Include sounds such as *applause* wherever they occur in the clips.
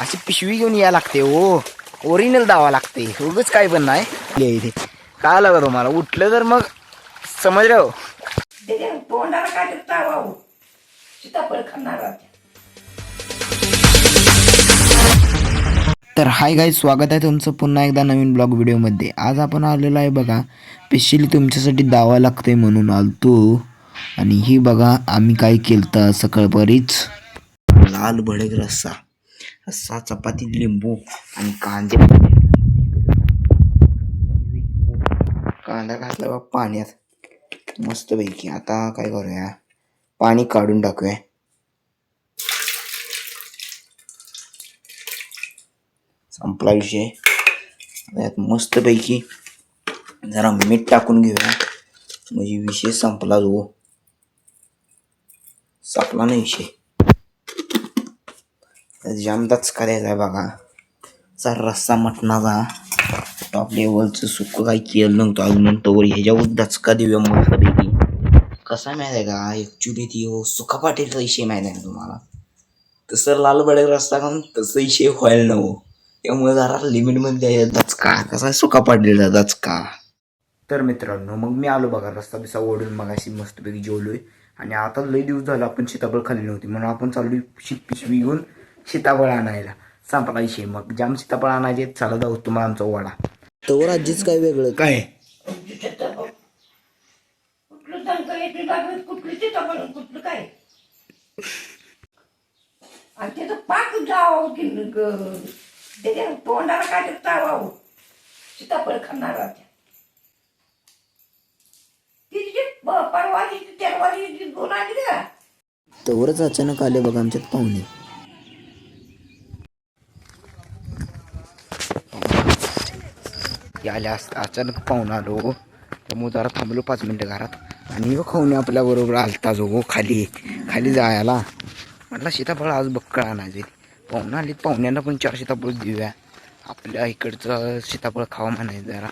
अशी पिशवी घेऊन या लागते हो. ओ ओरिजिनल दावा लागते. उगच काय पण नाही. इथे. काय आलं तुम्हाला उठलं तर मग. समज हो तोंडाला काय सीताफळ खाणार तर हाय गाय स्वागत आहे तुमचं पुन्हा एकदा नवीन ब्लॉग व्हिडिओमध्ये आज आपण आलेलो आहे बघा स्पेशली तुमच्यासाठी दावा लागते म्हणून आलतो. आणि ही बघा आम्ही काय केलं तर सकाळपरीच. लाल भडक रस्सा. रस्सा चपाती लिंबू आणि कांदे. कांदा घातला बा पाण्यात. मस्तपैकी. आता काय करूया? पाणी काढून टाकूया. संपला विषय. यात मस्तपैकी जरा मीठ टाकून घेऊया. म्हणजे विषय संपला जो. संपला नाही विषय. जामदाच जाम दचका द्यायचा आहे बघा. चा रस्सा मटणाचा. टॉप लेवलचं सुक काही केलं नव्हतं अजून तोवर ह्याच्यावर दचका देऊया मस्तपैकी कसा माहिती आहे का? ॲक्च्युली ती हो सुका पाटीलचा विषय माहीत आहे तुम्हाला? तसं लाल बडेक रस्ता खाऊन तसं विषय व्हायला नको. त्यामुळे जरा लिमिटमध्ये द्यायचा दचका. कसा सुका पाडलेला दचका. तर मित्रांनो मग मी आलो बघा रस्ता बिसा ओढून मग अशी मस्तपैकी जेवलोय. आणि आता लई दिवस झाला आपण सीताफळ खाल्ली नव्हती. म्हणून आपण चालू शीत पिशवी घेऊन सीताफळ आणायला. संपला विषय. मग जाम सीताफळ आणायचे चला जाऊ तुम्हाला आमचा वाडा. तर आजीच काय वेगळं? काय? आणि त्याचं पाक जावं की त्याच्या तोंडाला काय चावावं. सीताफळ खाणार तवरच अचानक आले बघा आमच्यात पाहुणे. आल्या अचानक पाहुणा आलो. त्यामुळे जरा थांबलो पाच मिनटं घरात. आणि ह्यो खाऊन आपल्या बरोबर आलता जो खाली. खाली जायला. म्हटलं सीताफळ आज बक्कळ आणायचे पाहुणा आली. पाहुण्यांना पण चार सीताफळ देऊया. आपल्या इकडचं सीताफळ खावा म्हणायचं जरा.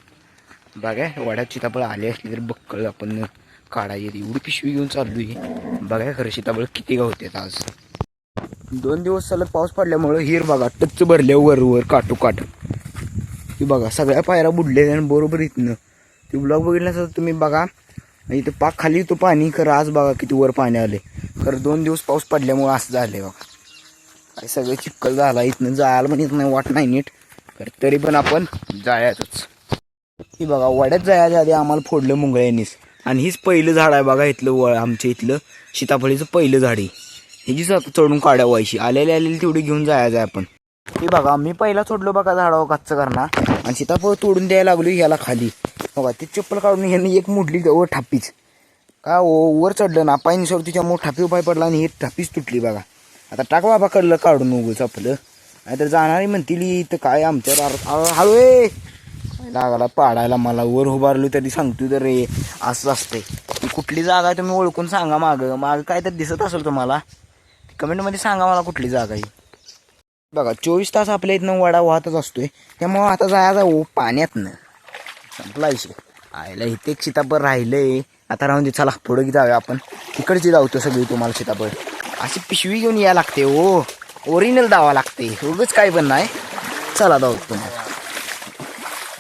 बघा वड्यात सीताफळ आले असली तर बक्कळ आपण काढायची एवढी पिशवी घेऊन चाललोय. बघा खरं सीताफळ किती गावतात आज. दोन दिवस सलग पाऊस पडल्यामुळं हिर बघा टच्च भरले वर वर काटू काटू की बघा सगळ्या पायऱ्या बुडलेल्या आणि बरोबर इथनं. ती ब्लॉग बघितल्यानंतर तुम्ही बघा इथं पाक खाली तो पाणी खरं आज बघा किती वर पाणी आले खरं दोन दिवस पाऊस पडल्यामुळं असं झालंय बघा. काय सगळं चिक्कल झाला इथनं जायला पण येत नाही वाट नाही नीट. तर तरी पण आपण जायचंच. ही बघा वड्यात जायच्या आधी आम्हाला फोडलं मुंगळ्यांनीच. आणि हीच पहिलं झाड आहे बघा इथलं व आमच्या इथलं सीताफळीचं पहिलं झाड आहे. ह्याचीच आता चढून काढ्या व्हायची आलेली आलेली तेवढी घेऊन जायचं आहे आपण. हे बघा मी पहिला सोडलो बघा झाडावर कच्चं करणार आणि सीताफळ तोडून द्यायला लागलो ह्याला खाली. बघा ती चप्पल काढून ह्याने एक मोडली वर ठापीच का ओ वर चढलं ना पायनी सोड तिच्यामुळे ठापी उपाय पडला आणि ही ठापीच तुटली बघा. आता टाक बाबा कडलं काढून उगच आपलं. नाहीतर जाणारी म्हणतील इथं काय आमच्यावर आर- हळू ए. पाडायला मला वर उभारलो तरी सांगतो तर रे. असं असतंय. कुठली जागा आहे तुम्ही ओळखून सांगा मागं. मागं काय तर दिसत असेल तुम्हाला. कमेंटमध्ये सांगा मला कुठली जागा आहे. बघा चोवीस तास आपल्या इथनं वडा वाहतच असतोय. त्यामुळं आता जायचा ओ पाण्यातनं. संपला विषय. आयला इथे एक सीताफळ राहिलंय. आता राहून दे चला पुढं की जाऊया आपण. तिकडची जाऊतो सगळी तुम्हाला सीताफळ. अशी पिशवी घेऊन या लागते ओ ओरिजिनल दावा लागते. उगच काय पण नाही. चला जाऊ तुम्हाला.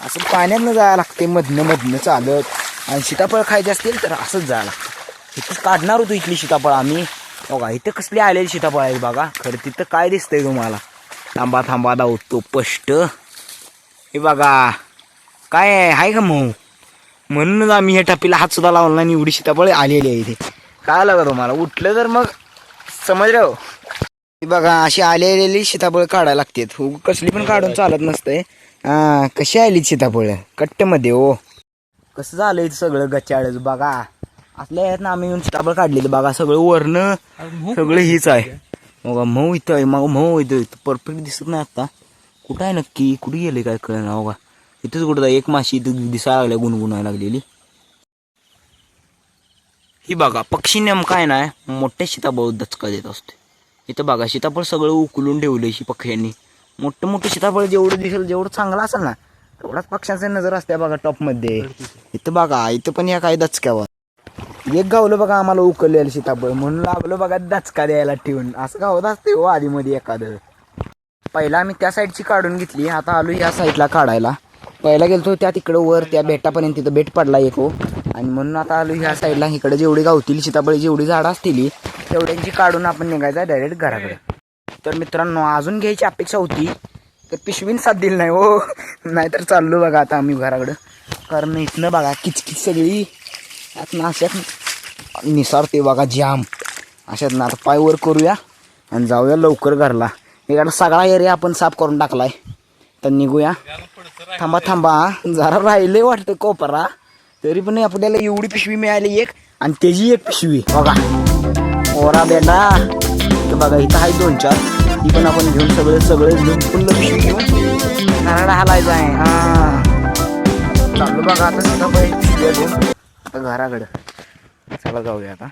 असं पाण्यातनं जायला लागते मधनं मधनं चालत. आणि सीताफळ खायचे असतील तर असंच जायला लागतं. इथंच काढणार होतो इथली सीताफळ आम्ही. बघा इथं कसली आलेली सीताफळ आहे बघा. खरं तिथं काय दिसतंय तुम्हाला? थांबा थांबा धावतो स्पष्ट. हे बघा. काय आहे? हाय का मऊ? म्हणूनच आम्ही ह्या टप्पीला हात सुद्धा लावला आणि एवढी सीताफळ आलेली आहे इथे. काय आलं का तुम्हाला? उठलं तर मग समज हो हे बघा अशी आलेली सीताफळ काढायला लागतात. हो कसली पण काढून चालत नसतंय. हा कशी आली सीताफळ? कट्ट्यामध्ये हो. कसं झालं इथं सगळं गचाळच बघा. असल्या आहेत ना आम्ही येऊन सीताफळ काढलेलं. बघा सगळं वरनं सगळं हीच आहे? मग मऊ इथं आहे मग मऊ इथं परफेक्ट दिसत नाही आता कुठं आहे नक्की कुठे गेले काय कळणार बघा इथंच कुठं एक माशी इथं दिसायला लागल्या गुणगुणायला लागलेली ही बघा पक्षी नेमका आहे ना मोठ्या सीताफळ दचका देत असते इथं बघा सीताफळ सगळं उकलून ठेवलं शी पक्ष्यांनी मोठं मोठं सीताफळ जेवढं दिसेल जेवढं चांगलं असेल ना तेवढाच पक्ष्यांचा नजर असते बघा टॉपमध्ये इथं बघा इथं पण या काय दचक्यावर एक गावलं बघा आम्हाला उकललेलं सीताफळ म्हणून लागलो बघा दचका द्यायला ठेवून. असं गावत असते हो आधीमध्ये एखादं. पहिला आम्ही त्या साईडची काढून घेतली. आता आलो या साईडला काढायला. पहिला गेलतो त्या तिकडं वर त्या बेटापर्यंत तिथं बेट पडला एक हो. आणि म्हणून आता आलो ह्या साईडला इकडे जेवढी गावतील सीताफळी जेवढी झाडं असतील तेवढ्यांची काढून आपण निघायचं डायरेक्ट घराकडे. तर मित्रांनो अजून घ्यायची अपेक्षा होती. तर पिशवीन साथ दिली नाही हो. *laughs* नाहीतर चाललो बघा आता आम्ही घराकडं. कारण इथनं बघा किचकिच सगळी. आता अशात निसारते बघा जाम. अशात ना आता पाय वर करूया आणि जाऊया लवकर घरला. इकडं सगळा एरिया आपण साफ करून टाकलाय. तर निघूया. थांबा थांबा जरा राहिले वाटतं कोपरा. तरी पण आपल्याला एवढी पिशवी मिळाली एक आणि त्याची एक पिशवी. बघा. ओरा बेटा. तर बघा इथं आहे दोन चार. ती पण आपण घेऊन सगळे सगळे घेऊन फुल्ल पिशवी घेऊन नारळ हालायचा आहे. हा. चालू बघा आता सगळं आता घराकडं. चला जाऊया आता.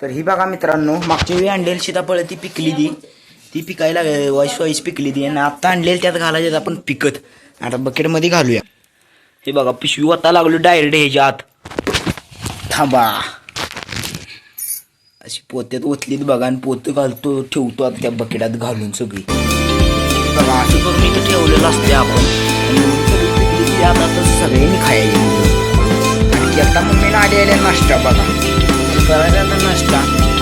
तर ही बघा मित्रांनो मागच्या वेळी आणलेली सीताफळ ती पिकली ती. ती पिकायला वाईस वाईस पिकली ती. आणि आता आणलेली त्यात घालायच्यात आपण पिकत. आता बकेटमध्ये घालूया. हे बघा पिशवी वता लागलो डायरेक्ट ह्याच्या आत थांबा. अशी पोत्यात ओतलीत बघा आणि पोतं घालतो ठेवतो आता त्या बकेटात घालून सगळी. बघा असं करून इथं ठेवलेलं असते आपण. आता तर सगळ्यांनी खायला आणि आता मम्मीला आले नाश्ता बघा. करायला नाश्ता.